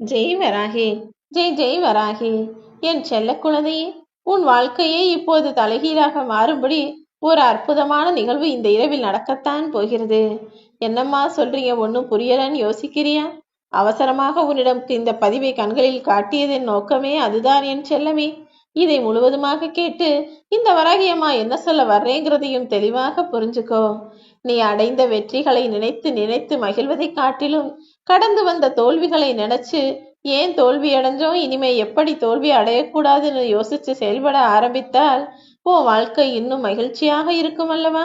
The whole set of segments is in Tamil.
ஜெய் வராகி ஜெய் ஜெய் வராகி. என் செல்ல குழந்தையே உன் வாழ்க்கையே இப்போது தலைகீழாக மாறும்படி ஒரு அற்புதமான நிகழ்வு இந்த இரவில் நடக்கத்தான் போகிறது. என்னம்மா சொல்றீங்க ஒன்றும் புரியலன்னு யோசிக்கிறியா? அவசரமாக உன்னிடம் இந்த பதிவை கண்களில் காட்டியதன் நோக்கமே அதுதான் என் செல்லமே. இதை முழுவதுமாக கேட்டு இந்த வராகியம்மா என்ன சொல்ல வர்றேங்கிறதையும் தெளிவாக புரிஞ்சுக்கோ. நீ அடைந்த வெற்றிகளை நினைத்து நினைத்து மகிழ்வதை காட்டிலும் கடந்து வந்த தோல்விகளை நினைச்சு ஏன் தோல்வி அடைஞ்சோம்? இனிமே எப்படி தோல்வி அடையக்கூடாதுன்னு யோசிச்சு செயல்பட ஆரம்பித்தால் உன் வாழ்க்கை இன்னும் மகிழ்ச்சியாக இருக்கும் அல்லவா?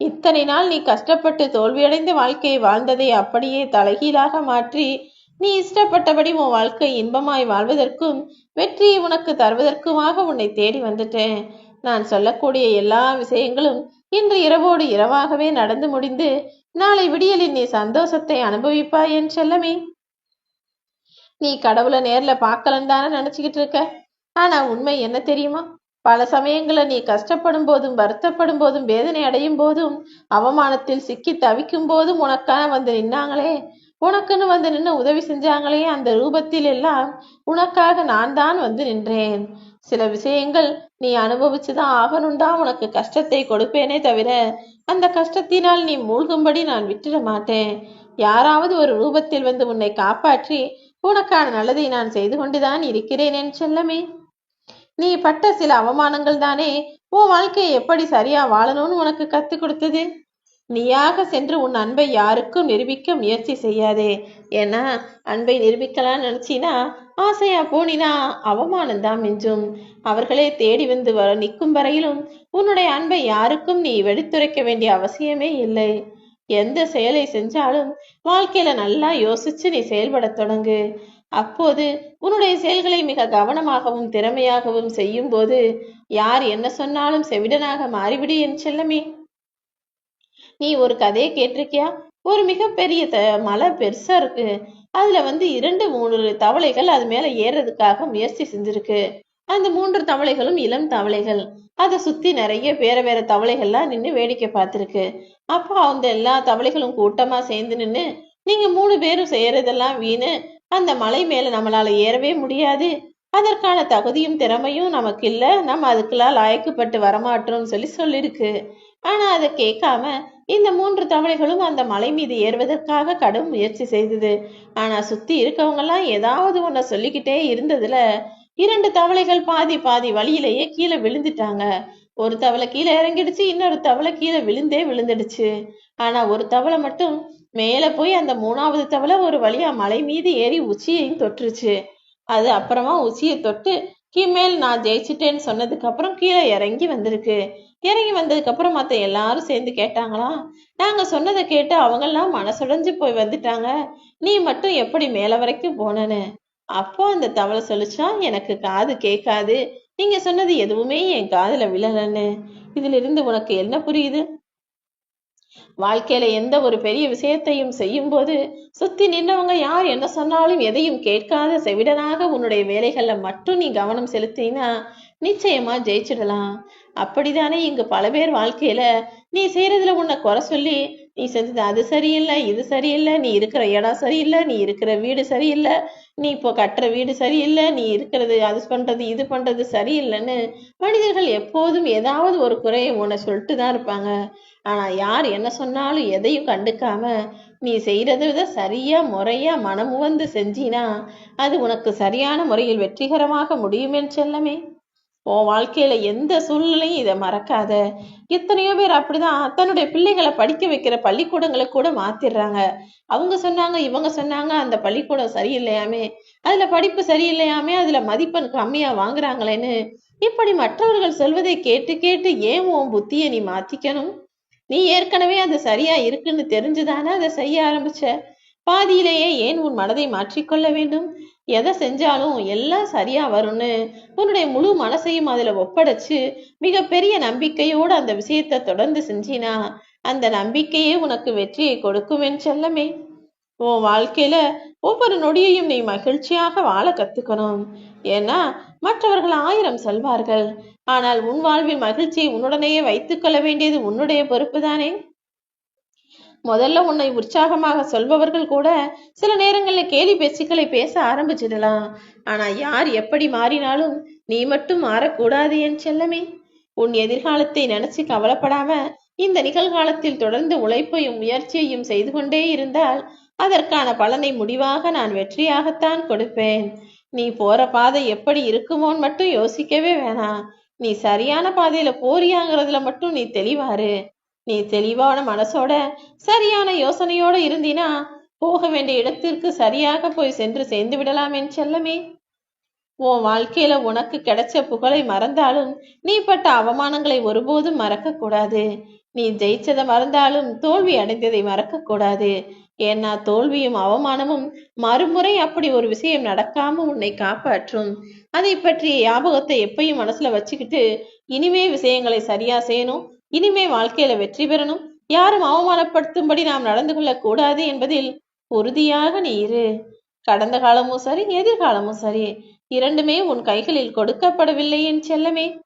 இத்தனை நாள் நீ கஷ்டப்பட்டு தோல்வியடைந்த வாழ்க்கையை வாழ்ந்ததை அப்படியே தலைகீழாக மாற்றி நீ இஷ்டப்பட்டபடி உன் வாழ்க்கை இன்பமாய் வாழ்வதற்கும் வெற்றியை உனக்கு தருவதற்குமாக உன்னை தேடி வந்துட்டேன். நான் சொல்லக்கூடிய எல்லா விஷயங்களும் இன்று இரவோடு இரவாகவே நடந்து முடிந்து நாளை விடியலில் நீ சந்தோஷத்தை அனுபவிப்பாய் என் செல்லமே. நீ கடவுளை நேர்ல பார்க்கலன்னு தானே நினைச்சுக்கிட்டு இருக்க? ஆனா உண்மை என்ன தெரியுமா? பல சமயங்கள நீ கஷ்டப்படும் போதும் வருத்தப்படும் போதும் வேதனை அடையும் போதும் அவமானத்தில் சிக்கி தவிக்கும் போதும் உனக்கான வந்து நின்னாங்களே. உனக்குன்னு வந்து நின்று உதவி செஞ்சாங்களே அந்த ரூபத்தில் எல்லாம் உனக்காக நான் தான் வந்து நின்றேன். சில விஷயங்கள் நீ அனுபவிச்சுதான் ஆகணும்டா உனக்கு கஷ்டத்தை கொடுப்பேனே தவிர அந்த கஷ்டத்தினால் நீ மூழ்கும்படி நான் விட்டுட மாட்டேன். யாராவது ஒரு ரூபத்தில் வந்து உன்னை காப்பாற்றி உனக்கான நல்லதை நான் செய்து கொண்டுதான் இருக்கிறேன் என் செல்லமே. நீ பட்ட சில அவமானங்கள் தானே உன் வாழ்க்கையை எப்படி சரியா வாழணும்னு உனக்கு கத்து கொடுத்தது? நீயாக சென்று உன் அன்பை யாருக்கும் நிரூபிக்க முயற்சி செய்யாதே. ஏன்னா அன்பை நிரூபிக்கலாம் நினைச்சினா ஆசையா போனினா அவமானம்தான் மிஞ்சும். அவர்களே தேடி வந்து வர நிற்கும் வரையிலும் உன்னுடைய அன்பை யாருக்கும் நீ வெடித்துரைக்க வேண்டிய அவசியமே இல்லை. எந்த செயலை செஞ்சாலும் வாழ்க்கையில நல்லா யோசிச்சு நீ செயல்பட தொடங்கு. அப்போது உன்னுடைய செயல்களை மிக கவனமாகவும் திறமையாகவும் செய்யும் போது யார் என்ன சொன்னாலும் செவிடனாக மாறிவிடு என் செல்லமே. நீ ஒரு கதையை கேட்டிருக்கியா? ஒரு மிகப்பெரிய த மலை பெருசா இருக்கு. அதுல வந்து இரண்டு மூன்று தவளைகள் அது மேல ஏறுறதுக்காக முயற்சி செஞ்சிருக்கு. அந்த மூன்று தவளைகளும் இளம் தவளைகள். அதை சுத்தி நிறைய வேற வேற தவளைகள்லாம் நின்று வேடிக்கை பார்த்துருக்கு. அப்போ அந்த எல்லா தவளைகளும் கூட்டமா சேர்ந்து நின்று நீங்க மூணு பேரும் செய்யறதெல்லாம் வீணு. அந்த மலை மேல நம்மளால ஏறவே முடியாது. அதற்கான தகுதியும் திறமையும் நமக்கு இல்ல. நம்ம அதுக்கெல்லாம் லாயக்குப்பட்டு வரமாட்டோம்னு சொல்லி சொல்லியிருக்கு ஆனா அதை கேட்காம இந்த மூன்று தவளைகளும் அந்த மலை மீது ஏறுவதற்காக கடும் முயற்சி செய்தது. ஆனா சுத்தி இருக்கவங்கெல்லாம் ஏதாவது ஒன்ன சொல்லிக்கிட்டே இருந்ததுல இரண்டு தவளைகள் பாதி பாதி வழியிலேயே கீழே விழுந்துட்டாங்க. ஒரு தவளை கீழே இறங்கிடுச்சு இன்னொரு தவளை கீழே விழுந்தே விழுந்துடுச்சு. ஆனா ஒரு தவளை மட்டும் மேல போய் அந்த மூணாவது தவளை ஒரு வழியா மலை மீது ஏறி உச்சியையும் தொட்டுருச்சு அது அப்புறமா உச்சியை தொட்டு கீமேல் நான் ஜெயிச்சிட்டேன்னு சொன்னதுக்கு அப்புறம் கீழே இறங்கி வந்திருக்கு. இறங்கி வந்ததுக்கு அப்புறம் மத்த எல்லாரும் சேர்ந்து கேட்டாங்களா? நாங்க சொன்னதை கேட்டு அவங்கெல்லாம் மனசுடைஞ்சு போய் வந்துட்டாங்க. நீ மட்டும் எப்படி மேல வரைக்கும் போனன்னு? அப்போ அந்த தவளை சொல்லிச்சா? எனக்கு காது கேட்காது. நீங்க சொன்னது எதுவுமே என் காதுல விழலன்னு. இதுல இருந்து உனக்கு என்ன புரியுது? வாழ்க்கையில எந்த ஒரு பெரிய விஷயத்தையும் செய்யும் போது சுத்தி நின்னவங்க யார் என்ன சொன்னாலும் எதையும் கேட்காத செவிடனாக உன்னுடைய வேலைகள்ல மட்டும் நீ கவனம் செலுத்தினா நிச்சயமா ஜெயிச்சிடலாம். அப்படிதானே இங்கு பல பேர் வாழ்க்கையில நீ செய்யறதுல உன்னை குறை சொல்லி நீ செஞ்சது அது சரியில்லை இது சரியில்லை நீ இருக்கிற இடம் சரியில்லை நீ இருக்கிற வீடு சரியில்லை நீ இப்போ கட்டுற வீடு சரியில்லை நீ இருக்கிறது அது பண்றது இது பண்றது சரியில்லைன்னு மனிதர்கள் எப்போதும் ஏதாவது ஒரு குறையை உன்னை சொல்லிட்டு தான் இருப்பாங்க. ஆனா யார் என்ன சொன்னாலும் எதையும் கண்டுக்காம நீ செய்கிறத விட சரியா முறையா மனமுவந்து செஞ்சினா அது உனக்கு சரியான முறையில் வெற்றிகரமாக முடியுமே செல்லமே. உன் வாழ்க்கையில எந்த சூழ்நிலையும் இதை மறக்காத. எத்தனையோ பேர் அப்படிதான். தன்னுடைய பிள்ளைகளை படிக்க வைக்கிற பள்ளிக்கூடங்களை கூட மாத்திடுறாங்க. அவங்க சொன்னாங்க இவங்க சொன்னாங்க அந்த பள்ளிக்கூடம் சரியில்லையாமே. அதுல படிப்பு சரியில்லையாமே அதுல மதிப்பெண் கம்மியா வாங்குறாங்களேன்னு. இப்படி மற்றவர்கள் சொல்வதை கேட்டு கேட்டு ஏன் உன் புத்தியை நீ மாத்திக்கணும்? நீ ஏற்கனவே அது சரியா இருக்குன்னு தெரிஞ்சுதானே அதை செய்ய ஆரம்பிச்ச? பாதியிலேயே ஏன் உன் மனதை மாற்றிக்கொள்ள வேண்டும்? எதை செஞ்சாலும் எல்லாம் சரியா வரும்னு உன்னுடைய முழு மனசையும் அதுல ஒப்படைச்சு மிகப்பெரிய நம்பிக்கையோடு அந்த விஷயத்த தொடர்ந்து செஞ்சினா அந்த நம்பிக்கையே உனக்கு வெற்றியை கொடுக்கும் செல்லமே. உன் வாழ்க்கையில ஒவ்வொரு நொடியையும் நீ மகிழ்ச்சியாக வாழ கத்துக்கணும். ஏன்னா மற்றவர்கள் ஆயிரம் சொல்வார்கள். ஆனால் உன் வாழ்வில் மகிழ்ச்சியை உன்னுடனேயே வைத்துக் கொள்ள வேண்டியது உன்னுடைய பொறுப்பு தானே முதல்ல உன்னை உற்சாகமாக சொல்பவர்கள் கூட சில நேரங்களில் கேலி பேச்சுக்களை பேச ஆரம்பிச்சிடலாம். ஆனா யார் எப்படி மாறினாலும் நீ மட்டும் மாறக்கூடாது என் செல்லமே. உன் எதிர்காலத்தை நினைச்சு கவலைப்படாம இந்த நிகழ்காலத்தில் தொடர்ந்து உழைப்பையும் முயற்சியையும் செய்து கொண்டே இருந்தால் அதற்கான பலனை முடிவாக நான் வெற்றியாகத்தான் கொடுப்பேன். நீ போற பாதை எப்படி இருக்குமோன்னு மட்டும் யோசிக்கவே வேணாம். நீ சரியான பாதையில போறியாங்கிறதுல மட்டும் நீ தெளிவாரு. நீ தெளிவான மனசோட சரியான யோசனையோட இருந்தினா போக வேண்டிய இடத்திற்கு சரியாக போய் சென்று சேர்ந்து விடலாம் என் செல்லமே. உன் வாழ்க்கையில உனக்கு கிடைச்ச புகழை மறந்தாலும் நீ பட்ட அவமானங்களை ஒருபோதும் மறக்க கூடாது நீ ஜெயிச்சதை மறந்தாலும் தோல்வி அடைந்ததை மறக்க கூடாது ஏன்னா தோல்வியும் அவமானமும் மறுமுறை அப்படி ஒரு விஷயம் நடக்காம உன்னை காப்பாற்றும். அதை பற்றிய ஞாபகத்தை எப்பயும் மனசுல வச்சுக்கிட்டு இனிமே விஷயங்களை சரியா செய்யணும் இனிமே வாழ்க்கையில வெற்றி பெறணும். யாரும் அவமானப்படுத்தும்படி நாம் நடந்து கொள்ளக் கூடாது என்பதில் உறுதியாக நீ இரு. கடந்த காலமும் சரி எதிர்காலமும் சரி. இரண்டுமே உன் கைகளில் கொடுக்கப்படவில்லை என் செல்லமே.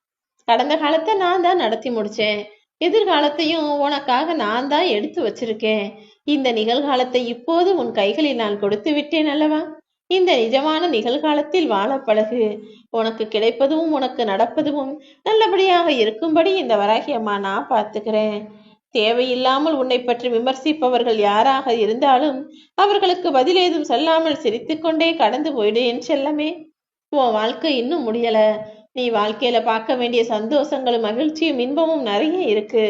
கடந்த காலத்தை நான் தான் நடத்தி முடிச்சேன். எதிர்காலத்தையும் உனக்காக நான் தான் எடுத்து வச்சிருக்கேன். இந்த நிகழ்காலத்தை இப்போது உன் கைகளில் நான் கொடுத்து விட்டேன் அல்லவா? இந்த நிஜமான நிகழ்காலத்தில் வாழ பழகு உனக்கு கிடைப்பதும் உனக்கு நடப்பதும் நல்லபடியாக இருக்கும்படி இந்த வராகியம்மா நான் பார்த்துக்கிறேன். தேவையில்லாமல் உன்னை பற்றி விமர்சிப்பவர்கள் யாராக இருந்தாலும் அவர்களுக்கு பதில் ஏதும் சொல்லாமல் சிரித்துக்கொண்டே கடந்து போயிடு என் செல்லமே. உன் வாழ்க்கை இன்னும் முடியல. நீ வாழ்க்கையில பார்க்க வேண்டிய சந்தோஷங்களும் மகிழ்ச்சியும் இன்பமும் நிறைய இருக்கு.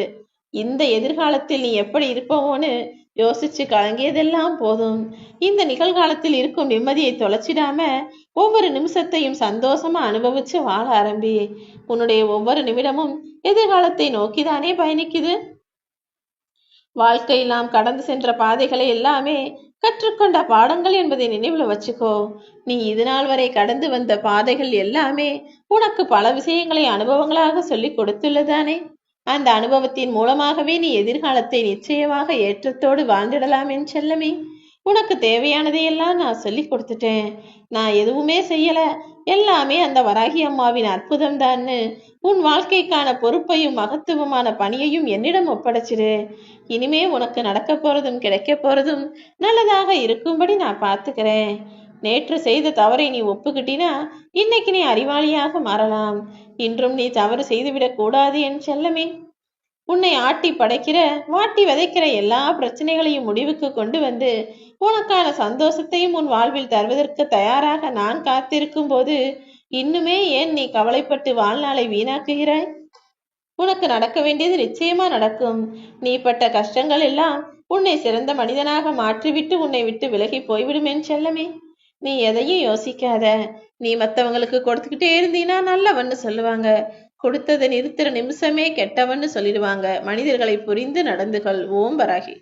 இந்த எதிர்காலத்தில் நீ எப்படி இருப்பவோன்னு யோசிச்சு கலங்கியதெல்லாம் போதும். இந்த நிகழ்காலத்தில் இருக்கும் நிம்மதியை தொலைச்சிடாம ஒவ்வொரு நிமிஷத்தையும் சந்தோஷமா அனுபவிச்சு வாழ ஆரம்பி. உன்னுடைய ஒவ்வொரு நிமிடமும் எதிர்காலத்தை நோக்கிதானே பயணிக்குது. வாழ்க்கையில் நாம் கடந்து சென்ற பாதைகளை எல்லாமே கற்றுக்கொண்ட பாடங்கள் என்பதை நினைவுல வச்சுக்கோ. நீ இது நாள் வரை கடந்து வந்த பாதைகள் எல்லாமே உனக்கு பல விஷயங்களை அனுபவங்களாக சொல்லி கொடுத்துள்ளதானே. அந்த அனுபவத்தின் மூலமாகவே நீ எதிர்காலத்தை நிச்சயமாக ஏற்றத்தோடு வாழ்ந்திடலாம் என் செல்லமே. உனக்கு தேவையானதையெல்லாம் நான் சொல்லி கொடுத்துட்டேன். நான் எதுவுமே செய்யல. எல்லாமே அந்த வராகி அம்மாவின் அற்புதம் தான்னு உன் வாழ்க்கைக்கான பொறுப்பையும் மகத்துவமான பணியையும் என்னிடம் ஒப்படைச்சிரு. இனிமே உனக்கு நடக்க போறதும் கிடைக்க போறதும் நல்லதாக இருக்கும்படி நான் பார்த்துக்கிறேன். நேற்று செய்த தவறை நீ ஒப்புக்கிட்டினா இன்னைக்கு நீ அறிவாளியாக மாறலாம். இன்றும் நீ தவறு செய்துவிடக் கூடாது என் செல்லமே. உன்னை ஆட்டி படைக்கிற வாட்டி விதைக்கிற எல்லா பிரச்சனைகளையும் முடிவுக்கு கொண்டு வந்து உனக்கான சந்தோஷத்தையும் உன் வாழ்வில் தருவதற்கு தயாராக நான் காத்திருக்கும் போது இன்னுமே ஏன் நீ கவலைப்பட்டு வாழ்நாளை வீணாக்குகிறாய்? உனக்கு நடக்க வேண்டியது நிச்சயமா நடக்கும். நீ பட்ட கஷ்டங்கள் எல்லாம் உன்னை சிறந்த மனிதனாக மாற்றிவிட்டு உன்னை விட்டு விலகி போய்விடுமேன் செல்லமே. நீ எதையும் யோசிக்காத. நீ மத்தவங்களுக்கு கொடுத்துக்கிட்டே இருந்தீனா நல்லவன்னு சொல்லுவாங்க. கொடுத்ததை நிறுத்துற நிமிஷமே கெட்டவன்னு சொல்லிடுவாங்க. மனிதர்களை புரிந்து நடந்துகள். ஓம் பராகி